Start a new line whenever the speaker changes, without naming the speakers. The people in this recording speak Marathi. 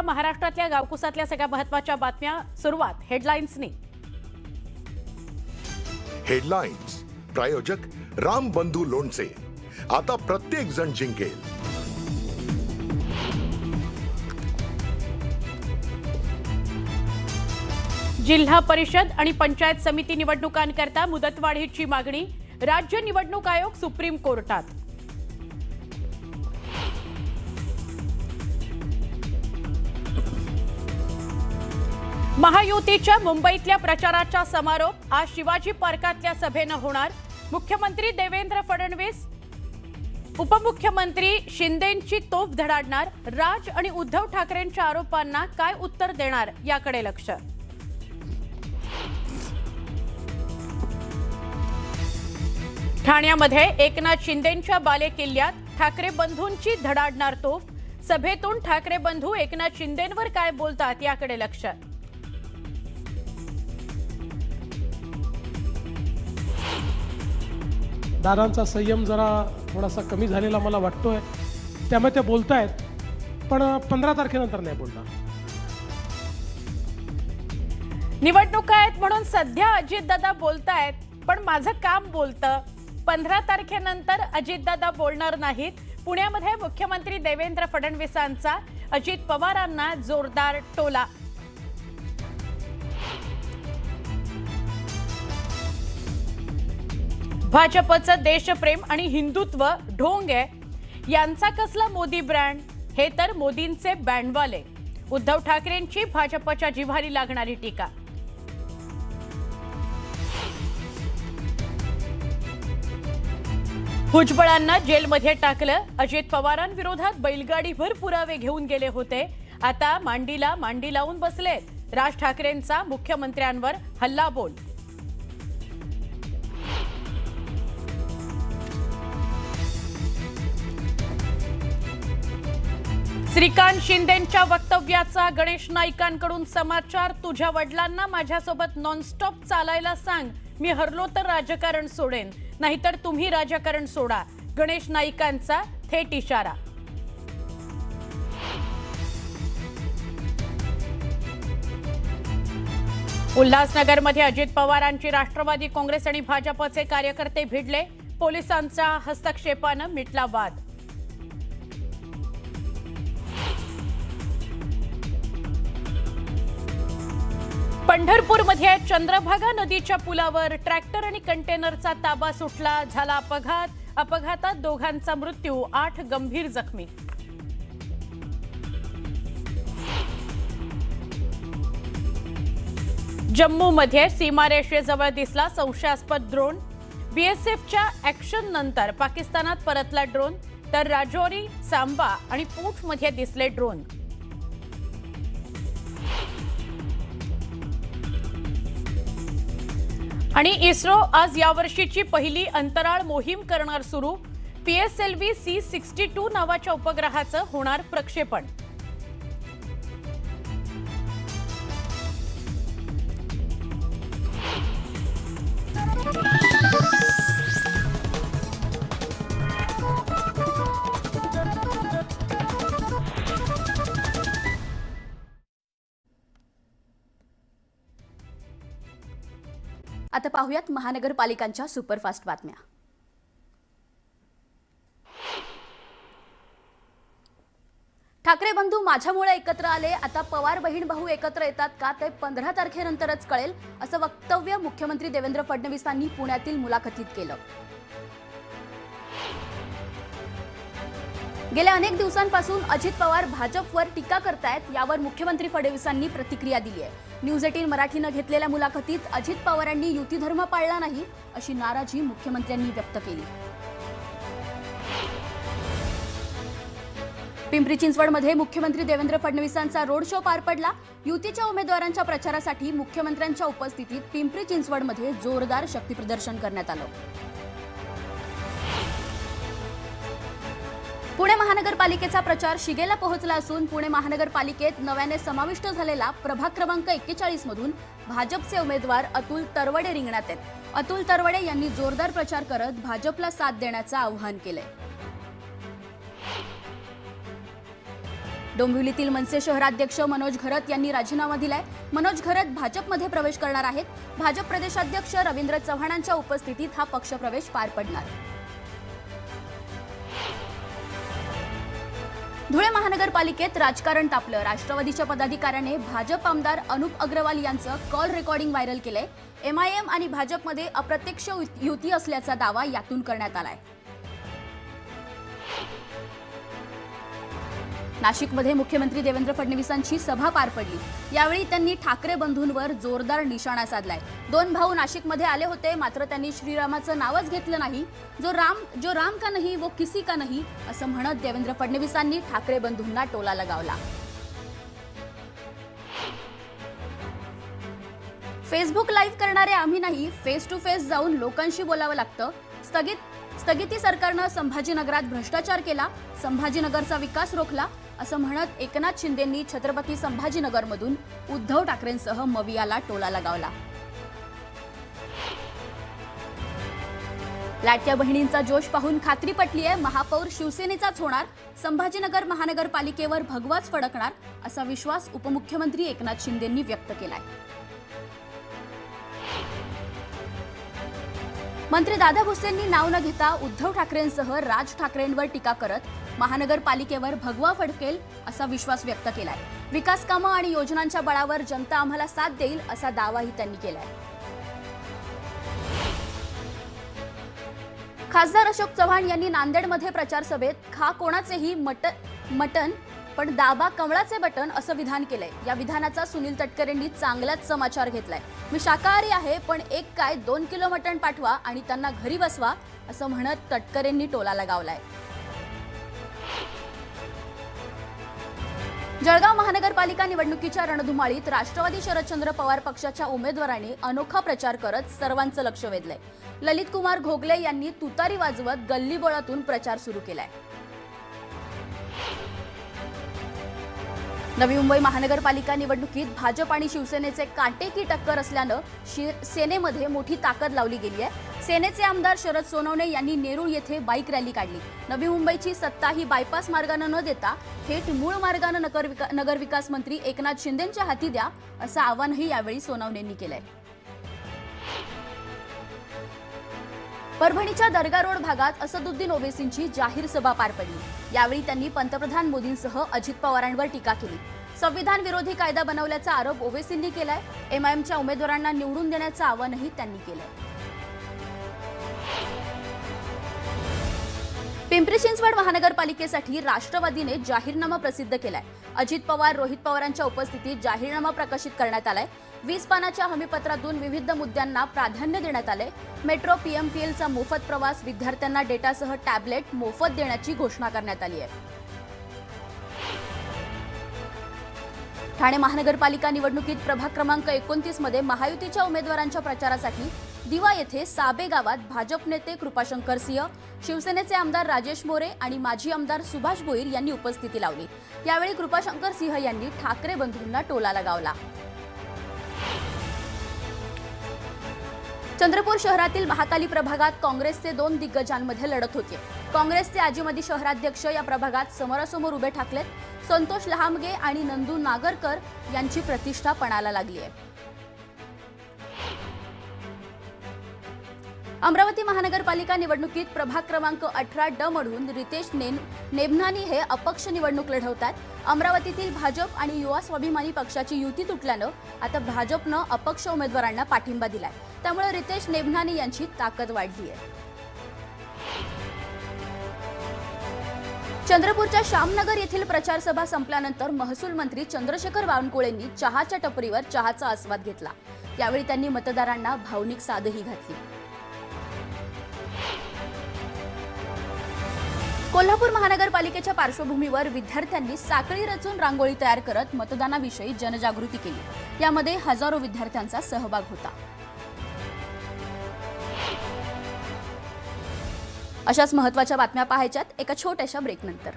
बघूया महाराष्ट्रातल्या गावकुसातल्या सगळ्या महत्त्वाच्या बातम्या. सुरुवात हेडलाईन्सनी.
हेडलाईन्स. प्रायोजक राम बंधू लोणचे. आता प्रत्येक जण जिंकेल.
जिल्हा परिषद आणि पंचायत समिती निवडणुकांकरता मुदतवाढीची मागणी. राज्य निवडणूक आयोग सुप्रीम कोर्टात. महायुतीच्या मुंबईतल्या प्रचाराचा समारोप आज शिवाजी पार्कातल्या सभेनं होणार. मुख्यमंत्री देवेंद्र फडणवीस उपमुख्यमंत्री शिंदेंची तोफ धडाडणार. राज आणि उद्धव ठाकरेंच्या आरोपांना काय उत्तर देणार याकडे लक्ष. ठाण्यामध्ये एकनाथ शिंदेंच्या बालेकिल्ल्यात ठाकरे बंधूंची धडाडणार तोफ. सभेतून ठाकरे बंधू एकनाथ शिंदेंवर काय बोलतात याकडे लक्ष.
दादांचा संयम जरा थोडासा कमी झालेला मला वाटतोय. त्यामुळे ते आहेत पण पंधरा तारखेनंतर नाही बोलणार.
निवडणुका आहेत म्हणून सध्या अजितदादा बोलतायत पण माझं काम बोलतं. पंधरा तारखेनंतर अजितदादा बोलणार नाहीत. पुण्यामध्ये मुख्यमंत्री देवेंद्र फडणवीसांचा अजित पवारांना जोरदार टोला. भाजपचं देशप्रेम आणि हिंदुत्व ढोंग आहे. यांचा कसला मोदी ब्रँड हे तर मोदींचे बँडवाले उद्धव ठाकरेंची भाजपच्या जिव्हारी लागणारी टीका. भुजबळांना जेलमध्ये टाकलं. अजित पवारांविरोधात बैलगाडीभर पुरावे घेऊन गेले होते. आता मांडीला मांडी लावून बसले राज ठाकरेंचा मुख्यमंत्र्यांवर हल्ला बोल श्रीकांत शिंदेंच्या वक्तव्याचा गणेश नाईकांकडून समाचार. तुझ्या वडिलांना माझ्यासोबत नॉनस्टॉप चालायला सांग. मी हरलो तर राजकारण सोडेन. नाहीतर तुम्ही राजकारण सोडा. गणेश नाईकांचा थेट इशारा. उल्हासनगरमध्ये अजित पवारांची राष्ट्रवादी काँग्रेस आणि भाजपचे कार्यकर्ते भिडले. पोलिसांच्या हस्तक्षेपानं मिटला वाद. पंढरपूरमध्ये चंद्रभागा नदीच्या पुलावर ट्रॅक्टर आणि कंटेनरचा ताबा सुटला. झाला अपघात. अपघातात दोघांचा मृत्यू आठ गंभीर जखमी. जम्मूमध्ये सीमारेषेजवळ दिसला संशयास्पद ड्रोन बीएसएफच्या ऍक्शन नंतर पाकिस्तानात परतला ड्रोन तर राजौरी सांबा आणि पूंछमध्ये दिसले ड्रोन आणि इस्रो आज यावर्षीची पहिली अंतराळ मोहीम करणार सुरू. पीएसएलव्ही सी सिक्स्टी टू नावाच्या उपग्रहाचं होणार प्रक्षेपण.
आता पाहूयात महानगरपालिकांच्या सुपरफास्ट बातम्या. ठाकरे बंधू माझ्यामुळे एकत्र आले आता पवार बहीण भाऊ एकत्र येतात का ते पंधरा तारखेनंतरच कळेल असं वक्तव्य मुख्यमंत्री देवेंद्र फडणवीसांनी पुण्यातील मुलाखतीत केलं. गेल्या अनेक दिवसांपासून अजित पवार भाजपवर टीका करतायत यावर मुख्यमंत्री फडणवीसांनी प्रतिक्रिया दिली आहे न्यूज एटीन मराठीनं घेतलेल्या मुलाखतीत अजित पवारांनी युती धर्म पाळला नाही अशी नाराजी मुख्यमंत्र्यांनी व्यक्त केली. पिंपरी चिंचवडमध्ये मुख्यमंत्री देवेंद्र फडणवीसांचा रोड शो पार पडला. युतीच्या उमेदवारांच्या प्रचारासाठी मुख्यमंत्र्यांच्या उपस्थितीत पिंपरी चिंचवडमध्ये जोरदार शक्तीप्रदर्शन करण्यात आलं. महानगरपालिकेचा प्रचार शिगेला पोहोचला असून पुणे महानगरपालिकेत नव्याने समाविष्ट झालेला प्रभाग क्रमांक एक्केचाळीस मधून भाजपचे उमेदवार अतुल तरवडे रिंगणात आहेत. अतुल तरवडे यांनी जोरदार प्रचार करत भाजपला साथ देण्याचं आवाहन केलंय. डोंबिवलीतील मनसे शहराध्यक्ष मनोज घरत यांनी राजीनामा दिलाय. मनोज घरत भाजपमध्ये प्रवेश करणार आहेत. भाजप प्रदेशाध्यक्ष रवींद्र चव्हाणांच्या उपस्थितीत हा पक्षप्रवेश पार पडणार. धुळे महानगरपालिकेत राजकारण तापलं. राष्ट्रवादीच्या पदाधिकाऱ्याने भाजप आमदार अनुप अग्रवाल यांचं कॉल रेकॉर्डिंग व्हायरल केलंय. एम आय एम आणि भाजपमध्ये अप्रत्यक्ष युती असल्याचा दावा यातून करण्यात आलाय. नाशिकमध्ये मुख्यमंत्री देवेंद्र फडणवीसांची सभा पार पडली. यावेळी त्यांनी ठाकरे बंधूंवर जोरदार निशाणा साधलाय. दोन भाऊ नाशिकमध्ये आले होते मात्र त्यांनी श्रीरामाचं नावच घेतलं नाही. जो राम जो राम का नाही वो किसी का नाही असं म्हणत देवेंद्र फडणवीसांनी ठाकरे बंधूंना टोला लगावला. फेसबुक लाईव्ह करणारे आम्ही नाही फेस टू फेस जाऊन लोकांशी बोलावं लागतं. स्थगित स्थगिती सरकारनं संभाजीनगरात भ्रष्टाचार केला संभाजीनगरचा विकास रोखला असं म्हणत एकनाथ शिंदेंनी छत्रपती संभाजीनगरमधून उद्धव ठाकरेंसह मवियाला टोला लगावला. लाटक्या बहिणींचा जोश पाहून खात्री पटली आहे महापौर शिवसेनेचाच होणार संभाजीनगर महानगरपालिकेवर भगवाच फडकणार असा विश्वास उपमुख्यमंत्री एकनाथ शिंदेंनी व्यक्त केलाय. मंत्री दादा भुसेंनी नाव न घेता उद्धव ठाकरेंसह राज ठाकरेंवर टीका करत महानगरपालिकेवर भगवा फडकेल असा विश्वास व्यक्त केलाय. विकास कामं आणि योजनांच्या बळावर जनता आम्हाला साथ देईल असा दावाही त्यांनी केलाय. खासदार अशोक चव्हाण यांनी नांदेडमध्ये प्रचार सभेत खा कोणाचेही मट मटन पण दाबा कमळाचे बटन असं विधान केलंय. या विधानाचा सुनील तटकरेंनी चांगलाच समाचार घेतलाय. मी शाकाहारी आहे पण एक काय दोन किलो मटण पाठवा आणि त्यांना घरी बसवा असं म्हणत तटकरेंनी टोला लगावलाय. जळगाव महानगरपालिका निवडणुकीच्या रणधुमाळीत राष्ट्रवादी शरदचंद्र पवार पक्षाच्या उमेदवारांनी अनोखा प्रचार करत सर्वांचं लक्ष वेधलंय. ललित कुमार घोगले यांनी तुतारी वाजवत गल्लीबोळातून प्रचार सुरू केलाय. नवी मुंबई महानगरपालिका निवडणुकीत भाजप आणि शिवसेनेचे काटेकी टक्कर असल्यानं शि- सेनेमध्ये मोठी ताकद लावली गेली आहे. सेनेचे आमदार शरद सोनवणे यांनी नेरूळ येथे बाईक रॅली काढली. नवी मुंबईची सत्ता ही बायपास मार्गानं न देता थेट मूळ मार्गानं नगर नगरविकास मंत्री एकनाथ शिंदेंच्या हाती द्या असं आवाहनही यावेळी सोनवणेंनी केलंय. परभणीच्या दर्गा रोड भागात असदुद्दीन ओवेसींची जाहीर सभा पार पडली. यावेळी त्यांनी पंतप्रधान मोदींसह अजित पवारांवर टीका केली. संविधान विरोधी कायदा बनवल्याचा आरोप ओवेसींनी केलाय. एमआयएमच्या उमेदवारांना निवडून देण्याचं आवाहनही त्यांनी केलंय. पिंपरी चिंचवड महानगरपालिकेसाठी राष्ट्रवादीने जाहीरनामा प्रसिद्ध केलाय. अजित पवार रोहित पवारांच्या उपस्थितीत जाहीरनामा प्रकाशित करण्यात आलाय. वीस पानाच्या हमीपत्रातून विविध मुद्द्यांना प्राधान्य देण्यात आले. मेट्रो पीएमपीएलचा मोफत प्रवास विद्यार्थ्यांना डेटासह टॅबलेट मोफत देण्याची घोषणा करण्यात आली आहे. ठाणे महानगरपालिका निवडणुकीत प्रभाग क्रमांक एकोणतीसमध्ये महायुतीच्या उमेदवारांच्या प्रचारासाठी दिवा येथे साबे गावात भाजप नेते कृपाशंकर सिंह शिवसेनेचे आमदार राजेश मोरे आणि माजी आमदार सुभाष भोईर यांनी उपस्थिती लावली. यावेळी कृपाशंकर सिंह यांनी ठाकरे बंधूंना टोला लगावला. चंद्रपूर शहरातील महाकाली प्रभागात काँग्रेसचे दोन दिग्गजांमध्ये लढत होती. काँग्रेसचे आजीमदी शहराध्यक्ष या प्रभागात समोरासमोर उभे ठाकलेत. संतोष लहामगे आणि नंदू नागरकर यांची प्रतिष्ठा पणाला लागली आहे. अमरावती महानगरपालिका निवडणुकीत प्रभाग क्रमांक अठरा ड मधून रितेश नेन नेबनानी हे अपक्ष निवडणूक लढवतात. अमरावतीतील भाजप आणि युवा स्वाभिमानी पक्षाची युती तुटल्यानं आता भाजपनं अपक्ष उमेदवारांना पाठिंबा दिलाय. त्यामुळे रितेश नेभनाने यांची ताकद वाढली आहे चंद्रपूरच्या श्यामनगर येथील प्रचारसभा संपल्यानंतर महसूल मंत्री चंद्रशेखर बावनकुळेंनी चहाच्या टपरीवर चहाचा आस्वाद घेतला. यावेळी त्यांनी मतदारांना भावनिक साधही घातली. कोल्हापूर महानगरपालिकेच्या पार्श्वभूमीवर विद्यार्थ्यांनी साखळी रचून रांगोळी तयार करत मतदानाविषयी जनजागृती केली. यामध्ये हजारो विद्यार्थ्यांचा सहभाग होता. अशाच महत्त्वाच्या बातम्या पाहायच्यात एका छोट्याशा ब्रेकनंतर